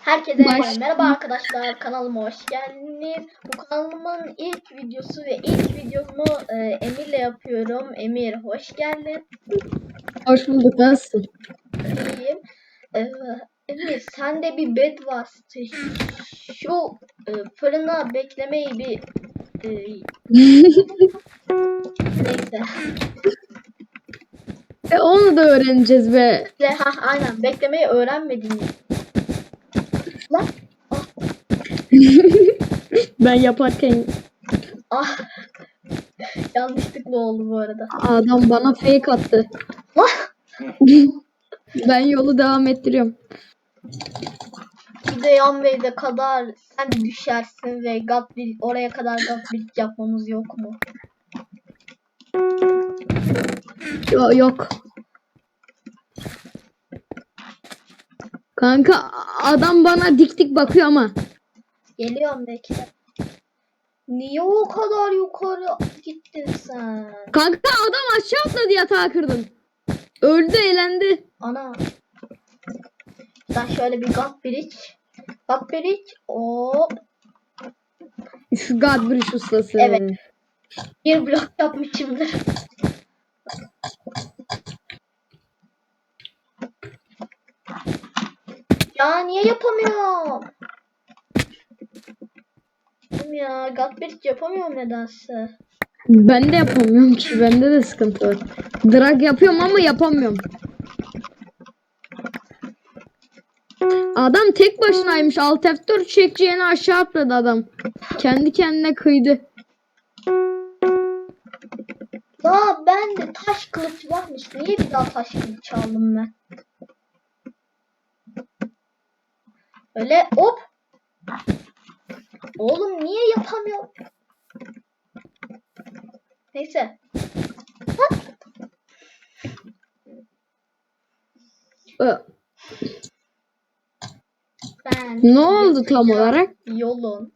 Herkese Baş- merhaba arkadaşlar kanalıma hoş geldiniz. Bu kanalımın ilk videosu ve ilk videomu e, Emir'le yapıyorum. Emir hoş geldin. Hoş bulduk. Nasılsın? İyiyim. E, Emir sende bir bed var. Şu e, fırına beklemeyi bir e, neyse. e, onu da öğreneceğiz be. Ha, aynen beklemeyi öğrenmedin mi? Lan Ben yaparken ah yanlışlıkla oldu bu arada. adam bana fake attı. Ah! ben yolu devam ettiriyorum. Bir de yan wave'e kadar sen düşersin ve Godbuild oraya kadar Godbuild yapmamız yok mu? Yo- yok. Kanka adam bana dik dik bakıyor ama. Geliyorum belki de. Niye o kadar yukarı gittin sen? Kanka adam aşağı atladı yatağı kırdın. Öldü elendi. Ana. Ben şöyle bir God Bridge. God Bridge. Hop. Şu Godbridge ustası. Evet. Bir blok yapmışımdır. Ya niye yapamıyorum? Oğlum Ya God Bridge yapamıyorum nedense. Ben de yapamıyorum ki. Bende de sıkıntı var. Drag yapıyorum ama yapamıyorum. Adam tek başınaymış. Alt F4 çekeceğini aşağı atladı adam. Kendi kendine kıydı. La ben de taş kılıç varmış. Niye bir daha taş kılıç aldım ben? Öyle hop. Oğlum niye yapamıyorum? Neyse. Ben Ne oldu tam olarak? yolun.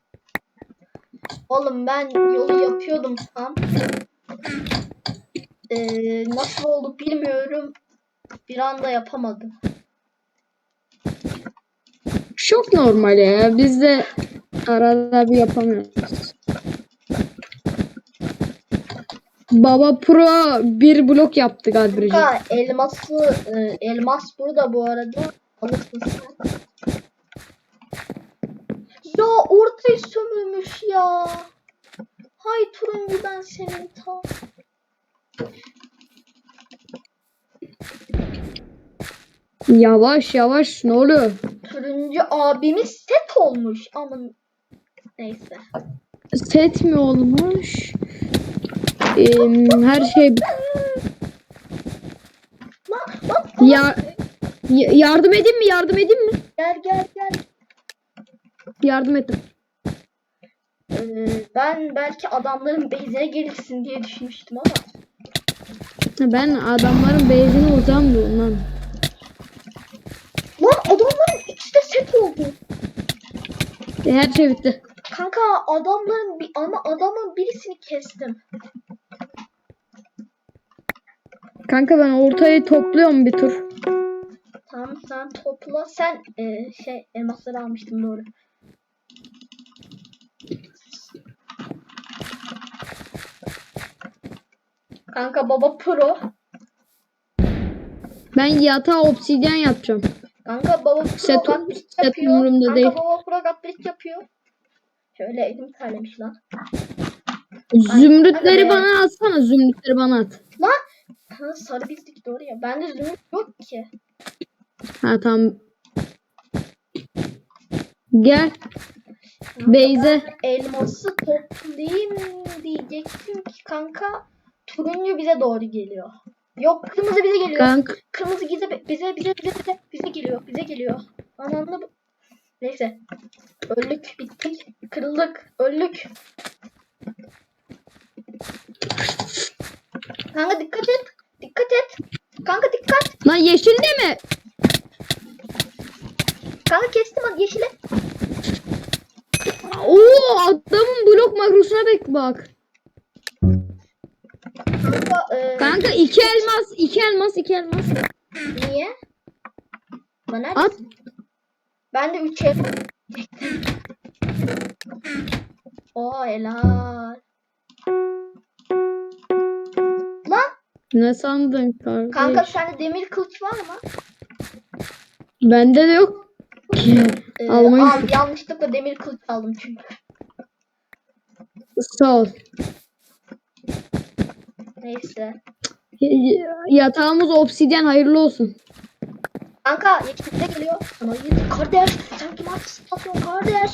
Oğlum ben yolu yapıyordum tam. Ee, nasıl oldu bilmiyorum. Bir anda yapamadım. Çok normal ya. Biz de arada bir yapamıyoruz. Baba Pro bir blok yaptı. Kanka elması e, elmas burada bu arada. Alırsın sen. Ya ortayı sömürmüş ya. Hay turuncu ben senin ta. Yavaş yavaş ne oluyor? Turuncu abimiz set olmuş. Ama neyse. Set mi olmuş? Ee, her şey Lan lan ya yardım edeyim mi? Yardım edeyim mi? gel gel gel. Yardım ettim. Ee, ben belki adamların base'ine gelirsin diye düşünmüştüm ama. Ben adamların beyzini vuracağım da ondan. Lan adamların ikisi de set oldu. E, her şey bitti. Kanka adamların bir ama adamın birisini kestim. Kanka ben ortayı topluyorum bir tur. Tamam sen topla. Sen e, şey elmasları almıştın doğru. Kanka baba pro. Ben yatağa obsidyen yapacağım. Kanka baba pro Set- set yapıyor. Kanka değil. baba pro gatbridge yapıyor. Şöyle elim terlemiş lan. Zümrütleri be. bana atsana. Zümrütleri bana at. Lan! Ha, sarı bizlik doğru ya. Bende zümrüt yok ki. Ha tamam. Gel. Beyze. Elması toplayayım diyecektim ki kanka turuncu bize doğru geliyor. Yok kırmızı bize geliyor. Kanka. Kırmızı bize bize bize bize bize bize geliyor. Bize geliyor. Ananı. Neyse. Öldük bittik. Kırıldık. Öldük. Kanka dikkat et. Dikkat et. Kanka dikkat. Lan yeşil de mi? Kanka kestim hadi yeşile. Oo adamın blok makrosuna bak bak. Kanka e, Kanka iki elmas, iki elmas, iki elmas. niye? Bana At. Ben de 3 ev Oo helal. Lan Ne sandın kardeş? kanka sende demir kılıç var mı? Bende de yok. Ee, Almayı- al, yanlışlıkla demir kılıç aldım çünkü. Sağ ol. Neyse. Y- Yatağımız obsidyen hayırlı olsun. Kanka yetkili geliyor. Sana yet- kardeş sen kim atıyorsun kardeş?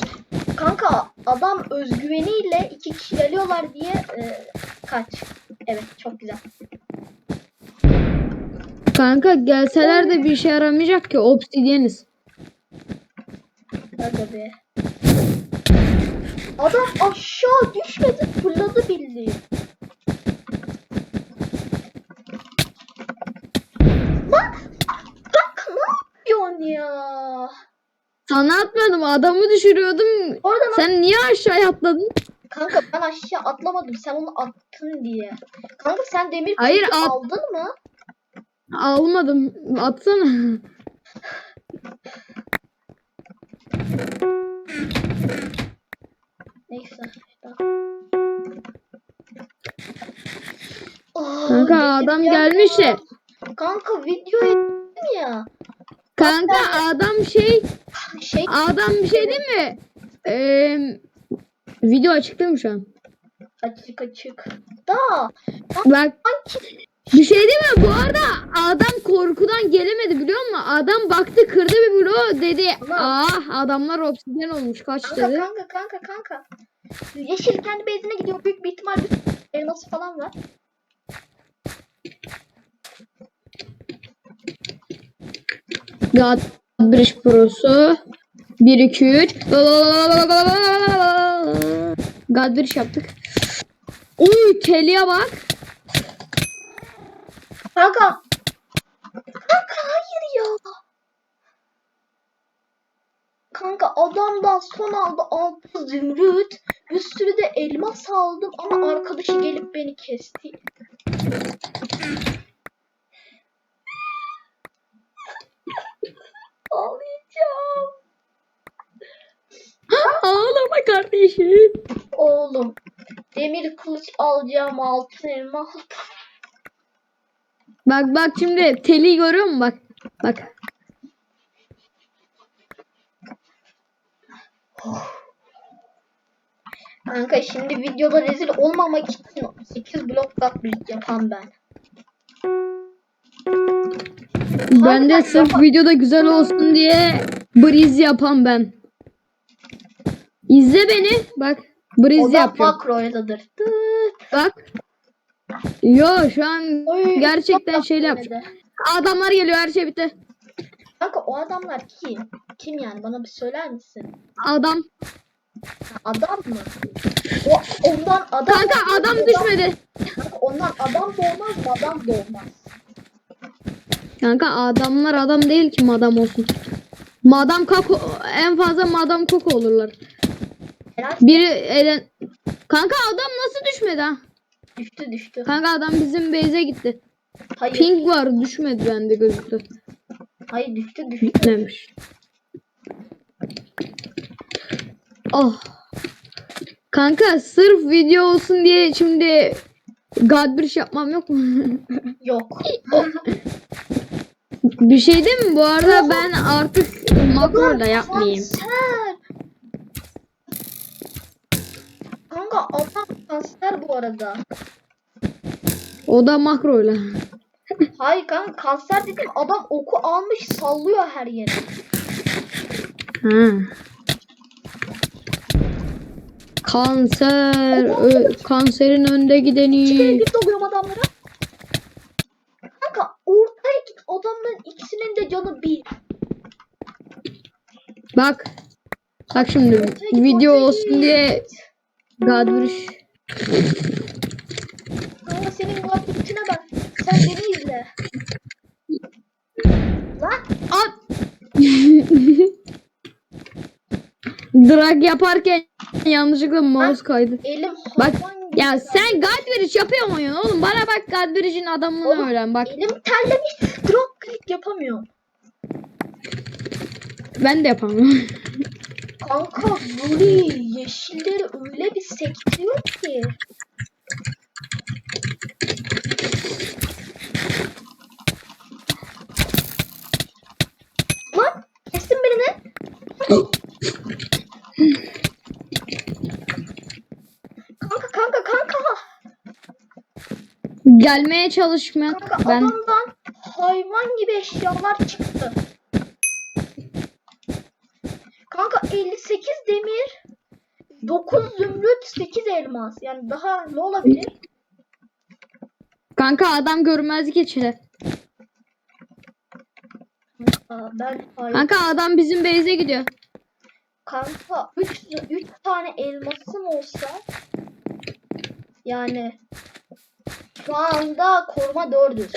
Kanka adam özgüveniyle iki kişi geliyorlar diye e, kaç. Evet çok güzel. Kanka gelseler de bir işe yaramayacak ki obsidyeniz. Hadi be. Adam aşağı düşmedi fırladı bildiğin. Lan kanka ne yapıyorsun ya? Sana atmadım adamı düşürüyordum. Oradan Sen niye aşağıya atladın? Kanka ben aşağı atlamadım. Sen onu attın diye. Kanka sen demir Hayır, kılıcı at- aldın mı? Almadım. Atsana. Neyse. işte. Aa, Kanka, adam gelmiş de. Kanka video ettim ya. Kanka adam şey Şey adam bir şey değil mi? Ee, video açık değil mi şu an? açık açık. Da Bak bir şey değil mi? Bu arada adam korkudan gelemedi biliyor musun? Adam baktı kırdı bir bloğu dedi. Ama- Ah adamlar obsidyen olmuş kaç kanka dedi. kanka kanka kanka. Yeşil kendi bezine gidiyor. Büyük bir ihtimal elması falan var. God Bridge Pro'su 1 2 3 God Bridge yaptık. Uy teliye bak. Kanka. Kanka hayır ya. Kanka adamdan son aldı altı zümrüt. Bir sürü de elmas aldım ama arkadaşı gelip beni kesti. Kardeşim. Oğlum. Demir kılıç alacağım altın elma. Bak bak şimdi teli görüyor musun bak. Bak. Kanka şimdi videoda rezil olmamak için 8 blok katlayıp yapan ben. Ben de sırf videoda güzel olsun diye breeze yapan ben. İzle beni. Bak. O Breeze da yapıyorum. makroydadır. Tıt. Bak. Yo şu an Oy, gerçekten tatlı yapacağım. Adamlar geliyor her şey bitti. Kanka o adamlar kim? Kim yani bana bir söyler misin? Adam. Adam mı? O, ondan adam Kanka adam düşmedi. Kanka ondan adam doğmaz mı? Adam doğmaz. Kanka adamlar adam değil ki madam olsun. Madam kako en fazla madam koko olurlar. Biri elen... Kanka adam nasıl düşmedi ha? düştü düştü. Kanka adam bizim base'e gitti. Hayır. Ping var düşmedi bende gözüktü. Hayır düştü düştü. Gitmemiş. Oh. Kanka sırf video olsun diye şimdi Godbridge yapmam yok mu? Yok. bir şey değil mi? Bu arada ben artık makro da yapmayayım. Kanser. Kanka adam kanser bu arada. O da makroyla. Hayır kanka kanser dedim adam oku almış sallıyor her yere. Ha. Kanser, ö- kanserin önde gideni. Bir doluyorum adamlara. Kanka ortaya git adamların ikisinin de canı bir. Bak. Bak şimdi Ortaya git, video ortaya olsun git. diye Godbridge. Kanka senin muhabbetine bak. Sen beni izle. Lan At. Drag yaparken yanlışlıkla mouse kaydı. elim Bak ya sen Godbridge yapıyor musun oğlum? Bana bak Godbridge'in adamını Oğlum, öğren bak. Elim terlemiş. Drop click yapamıyorum. ben de yapamıyorum. Kanka Nuri yeşilleri öyle bir sekliyor ki. Lan kestin birini. kanka kanka kanka. Gelmeye çalışmıyor. Kanka Ben adamdan hayvan gibi eşyalar çıktı. Kanka 58 demir, 9 zümrüt, 8 elmas. Yani daha ne olabilir? kanka adam görmezlik geçirir. Aa, ben hayır. Kanka adam bizim base'e gidiyor. Kanka 3 3 tane elmasım olsa yani şu anda koruma 400.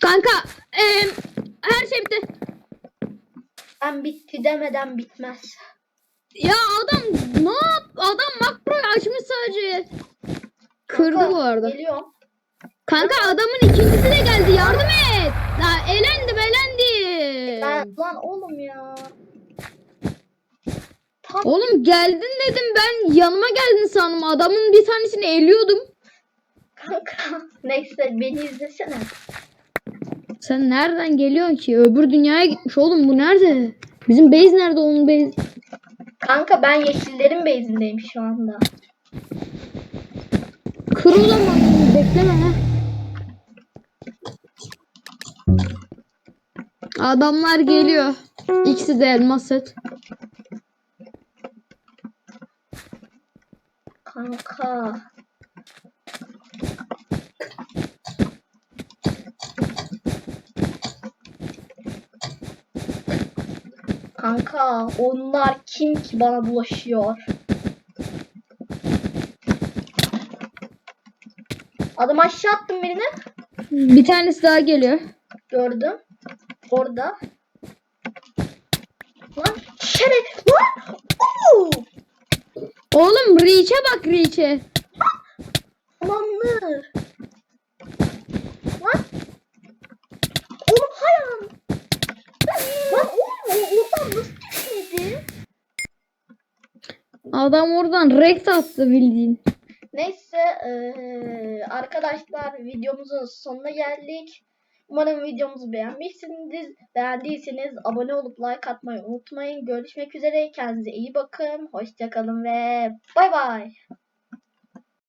Kanka em, her şey bitti. Ben bitti demeden bitmez. Ya adam ne yap? Adam makroyu açmış sadece. Kırdı Kanka, bu arada. Geliyorum. Kanka adamın ikincisi de geldi. Yardım et. Ya elendim elendim. Ben, lan oğlum ya. Tam Oğlum geldin dedim ben yanıma geldin sandım. Adamın bir tanesini eliyordum. kanka. Neyse beni izlesene. Sen nereden geliyorsun ki? Öbür dünyaya gitmiş oğlum bu nerede? Bizim base nerede onun base? Kanka ben yeşillerin base'indeyim şu anda. Kır o zaman. Bekleme ha. Adamlar geliyor. İkisi de elmas set. Kanka. Kanka onlar kim ki bana bulaşıyor? Adam aşağı attım birini. Bir tanesi daha geliyor. Gördüm. Orada. Lan şeref. Lan. Oo! Oğlum Reach'e bak Reach'e. Amanlı. Lan. Oğlum hayran. Lan oğlum o oradan nasıl düşmedi? Adam oradan rekt attı bildiğin. Neyse eee, arkadaşlar videomuzun sonuna geldik. Umarım videomuzu beğenmişsinizdir. Beğendiyseniz abone olup like atmayı unutmayın. Görüşmek üzere. Kendinize iyi bakın. Hoşçakalın ve bay bay.